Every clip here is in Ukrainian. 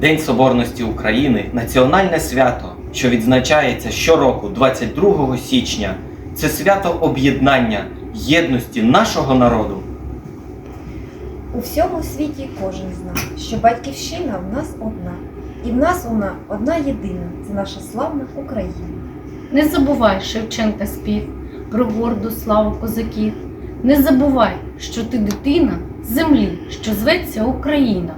День Соборності України національне свято, що відзначається щороку 22 січня. Це свято об'єднання, єдності нашого народу. У всьому світі кожен знає, що батьківщина в нас одна. І в нас вона одна єдина це наша славна Україна. Не забувай Шевченка спів про горду славу козаків. Не забувай, що ти дитина землі, що зветься Україна.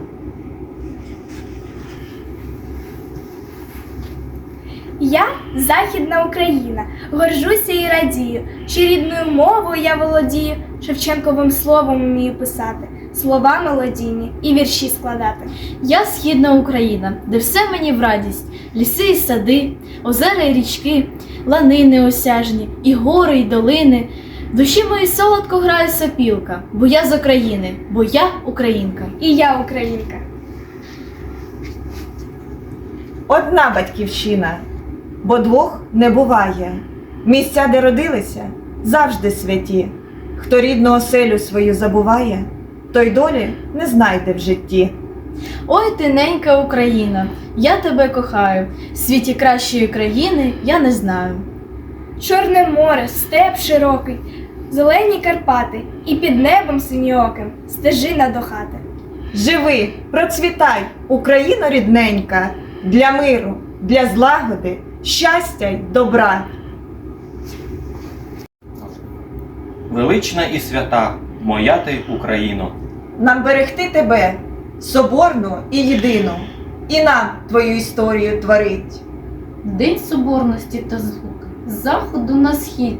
Я Західна Україна, горжуся і радію, що рідною мовою я володію, Шевченковим словом вмію писати, слова мелодійні і вірші складати. Я східна Україна, де все мені в радість, ліси і сади, озера і річки, лани неосяжні, і гори, і долини. В Душі моїй солодко грає сопілка, бо я з України, бо я українка. І я українка. Одна батьківщина, бо двох не буває. Місця, де родилися, завжди святі. Хто рідну оселю свою забуває, той долі не знайде в житті. Ой, ти ненька Україна, я тебе кохаю. В світі кращої країни я не знаю. Чорне море, степ широкий, зелені Карпати, і під небом синьоким стежина до хати. Живи, процвітай, Україно рідненька, для миру, для злагоди, щастя й добра. Велична і свята, моя ти Україно. Нам берегти тебе, соборну і єдину, і нам твою історію творить. День соборності та звуки з заходу на схід.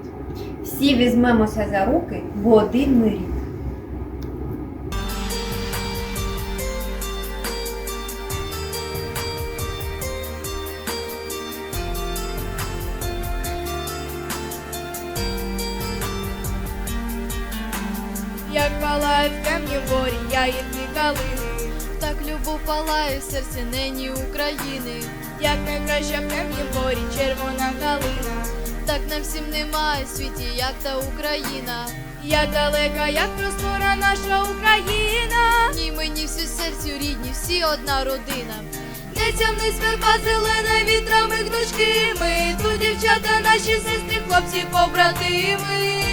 Всі візьмемося за руки, бо один ми рід. Як палають камні в горі, ягідні калини, так любов палає в серці нині України, як найкраща в камні в горі, червона калина, так нам всім немає в світі, як та Україна, як далека, як простора наша Україна, ні мені всі серцю рідні, всі одна родина. Не Нецямний сверба зелена вітрами гнучки, ми тут дівчата, наші сестри, хлопці, побратими.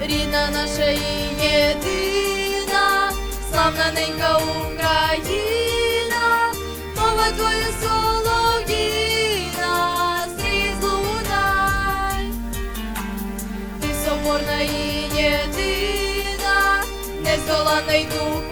Рідна наша і єдина, славна ненька Україна, мова твоя солов'їна, скрізь лунай. Ти соборна і єдина, нездолана й дух